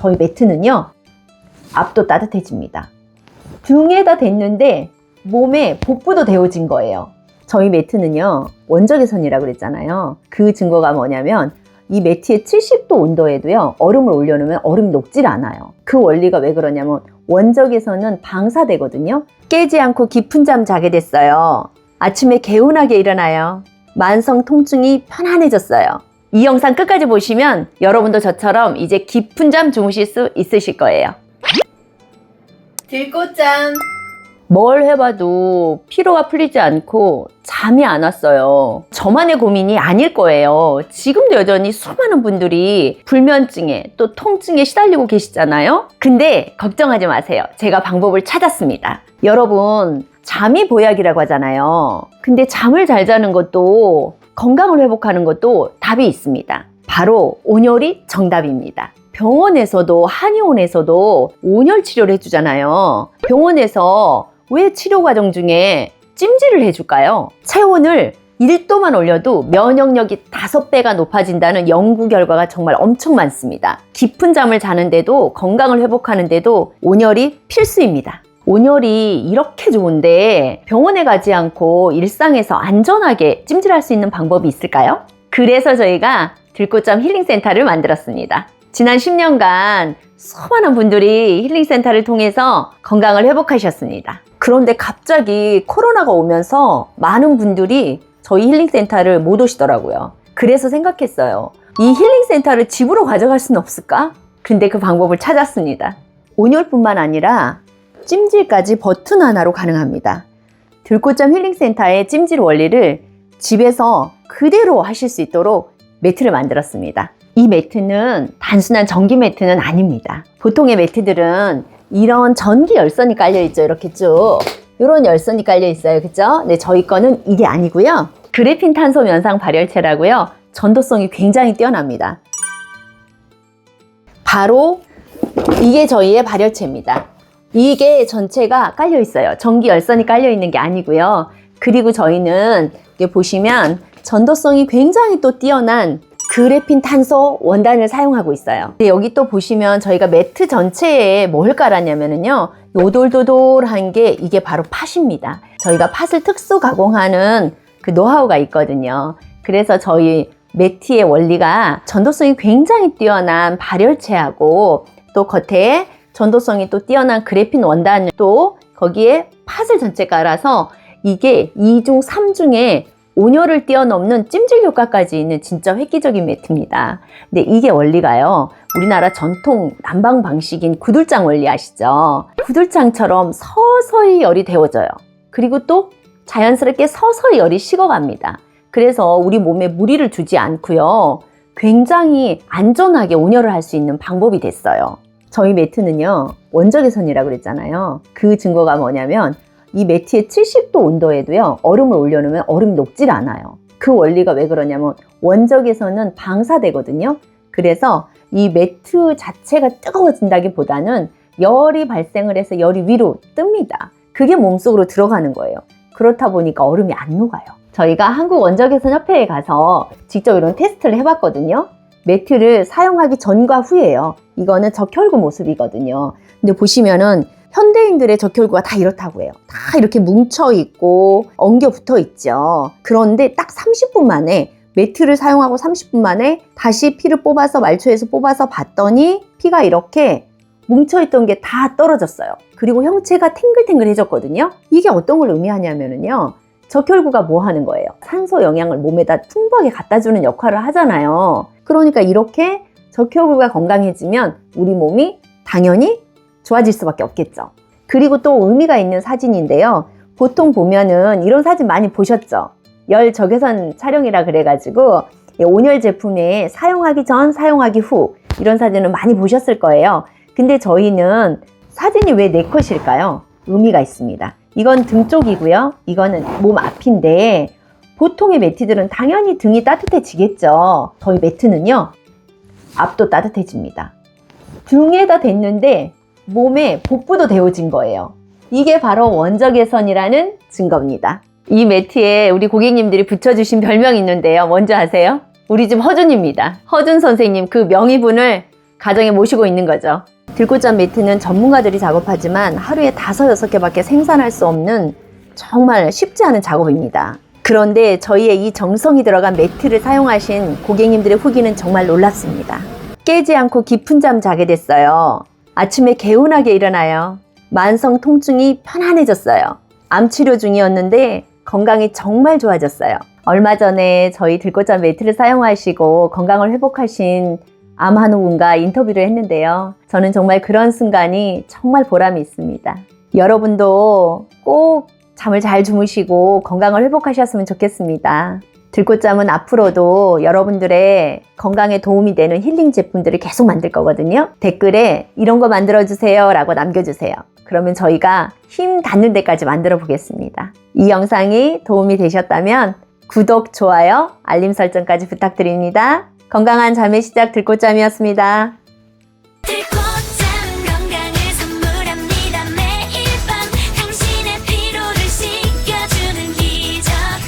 저희 매트는요, 앞도 따뜻해집니다. 등에다 댔는데 몸에 복부도 데워진 거예요. 저희 매트는요, 원적외선이라고 그랬잖아요. 그 증거가 뭐냐면 이 매트의 70도 온도에도요, 얼음을 올려놓으면 얼음이 녹질 않아요. 그 원리가 왜 그러냐면 원적외선은 방사되거든요. 깨지 않고 깊은 잠 자게 됐어요. 아침에 개운하게 일어나요. 만성 통증이 편안해졌어요. 이 영상 끝까지 보시면 여러분도 저처럼 이제 깊은 잠 주무실 수 있으실 거예요. 들꽃잠. 뭘 해봐도 피로가 풀리지 않고 잠이 안 왔어요. 저만의 고민이 아닐 거예요. 지금도 여전히 수많은 분들이 불면증에 또 통증에 시달리고 계시잖아요. 근데 걱정하지 마세요. 제가 방법을 찾았습니다. 여러분, 잠이 보약이라고 하잖아요. 근데 잠을 잘 자는 것도 건강을 회복하는 것도 답이 있습니다. 바로 온열이 정답입니다. 병원에서도 한의원에서도 온열 치료를 해주잖아요. 병원에서 왜 치료 과정 중에 찜질을 해줄까요? 체온을 1도만 올려도 면역력이 5배가 높아진다는 연구 결과가 정말 엄청 많습니다. 깊은 잠을 자는데도 건강을 회복하는데도 온열이 필수입니다. 온열이 이렇게 좋은데 병원에 가지 않고 일상에서 안전하게 찜질할 수 있는 방법이 있을까요? 그래서 저희가 들꽃잠 힐링센터를 만들었습니다. 지난 10년간 수많은 분들이 힐링센터를 통해서 건강을 회복하셨습니다. 그런데 갑자기 코로나가 오면서 많은 분들이 저희 힐링센터를 못 오시더라고요. 그래서 생각했어요. 이 힐링센터를 집으로 가져갈 수는 없을까? 근데 그 방법을 찾았습니다. 온열뿐만 아니라 찜질까지 버튼 하나로 가능합니다. 들꽃잠 힐링센터의 찜질 원리를 집에서 그대로 하실 수 있도록 매트를 만들었습니다. 이 매트는 단순한 전기 매트는 아닙니다. 보통의 매트들은 이런 전기 열선이 깔려 있죠. 이렇게 쭉. 이런 열선이 깔려 있어요. 그죠? 네, 저희 거는 이게 아니고요. 그래핀 탄소 면상 발열체라고요. 전도성이 굉장히 뛰어납니다. 바로 이게 저희의 발열체입니다. 이게 전체가 깔려 있어요. 전기 열선이 깔려 있는 게 아니고요. 그리고 저희는 이게 보시면 전도성이 굉장히 또 뛰어난 그래핀 탄소 원단을 사용하고 있어요. 여기 또 보시면 저희가 매트 전체에 뭘 깔았냐면요. 요돌도돌한 게 이게 바로 팥입니다. 저희가 팥을 특수 가공하는 그 노하우가 있거든요. 그래서 저희 매트의 원리가 전도성이 굉장히 뛰어난 발열체하고 또 겉에 전도성이 또 뛰어난 그래핀 원단을 또 거기에 팥을 전체 깔아서 이게 2중, 3중에 온열을 뛰어넘는 찜질 효과까지 있는 진짜 획기적인 매트입니다. 근데 이게 원리가요. 우리나라 전통 난방 방식인 구들장 원리 아시죠? 구들장처럼 서서히 열이 데워져요. 그리고 또 자연스럽게 서서히 열이 식어갑니다. 그래서 우리 몸에 무리를 주지 않고요. 굉장히 안전하게 온열을 할 수 있는 방법이 됐어요. 저희 매트는요, 원적외선이라고 그랬잖아요. 그 증거가 뭐냐면, 이 매트의 70도 온도에도요, 얼음을 올려놓으면 얼음이 녹질 않아요. 그 원리가 왜 그러냐면, 원적외선은 방사되거든요. 그래서 이 매트 자체가 뜨거워진다기 보다는 열이 발생을 해서 열이 위로 뜹니다. 그게 몸속으로 들어가는 거예요. 그렇다 보니까 얼음이 안 녹아요. 저희가 한국 원적외선 협회에 가서 직접 이런 테스트를 해봤거든요. 매트를 사용하기 전과 후에요. 이거는 적혈구 모습이거든요. 근데 보시면은 현대인들의 적혈구가 다 이렇다고 해요. 다 이렇게 뭉쳐 있고 엉겨 붙어 있죠. 그런데 딱 30분 만에 매트를 사용하고 30분 만에 다시 피를 뽑아서 말초에서 뽑아서 봤더니 피가 이렇게 뭉쳐있던 게 다 떨어졌어요. 그리고 형체가 탱글탱글해졌거든요. 이게 어떤 걸 의미하냐면요. 적혈구가 뭐 하는 거예요? 산소 영양을 몸에다 풍부하게 갖다 주는 역할을 하잖아요. 그러니까 이렇게 적혈구가 건강해지면 우리 몸이 당연히 좋아질 수밖에 없겠죠. 그리고 또 의미가 있는 사진인데요. 보통 보면은 이런 사진 많이 보셨죠? 열 적외선 촬영이라 그래가지고 온열 제품에 사용하기 전, 사용하기 후 이런 사진을 많이 보셨을 거예요. 근데 저희는 사진이 왜 네 컷일까요? 의미가 있습니다. 이건 등 쪽이고요. 이거는 몸 앞인데 보통의 매트들은 당연히 등이 따뜻해지겠죠. 저희 매트는요. 앞도 따뜻해집니다. 등에다 댔는데 몸에 복부도 데워진 거예요. 이게 바로 원적외선이라는 증거입니다. 이 매트에 우리 고객님들이 붙여주신 별명이 있는데요. 뭔지 아세요? 우리 집 허준입니다. 허준 선생님 그 명의분을 가정에 모시고 있는 거죠. 들꽃잠 매트는 전문가들이 작업하지만 하루에 다섯 여섯 개밖에 생산할 수 없는 정말 쉽지 않은 작업입니다. 그런데 저희의 이 정성이 들어간 매트를 사용하신 고객님들의 후기는 정말 놀랍습니다. 깨지 않고 깊은 잠 자게 됐어요. 아침에 개운하게 일어나요. 만성 통증이 편안해졌어요. 암 치료 중이었는데 건강이 정말 좋아졌어요. 얼마 전에 저희 들꽃잠 매트를 사용하시고 건강을 회복하신 암한 분과 인터뷰를 했는데요. 저는 정말 그런 순간이 정말 보람이 있습니다. 여러분도 꼭 잠을 잘 주무시고 건강을 회복하셨으면 좋겠습니다. 들꽃잠은 앞으로도 여러분들의 건강에 도움이 되는 힐링 제품들을 계속 만들 거거든요. 댓글에 이런 거 만들어주세요 라고 남겨주세요. 그러면 저희가 힘 닿는 데까지 만들어 보겠습니다. 이 영상이 도움이 되셨다면 구독, 좋아요, 알림 설정까지 부탁드립니다. 건강한 잠의 시작 들꽃잠이었습니다.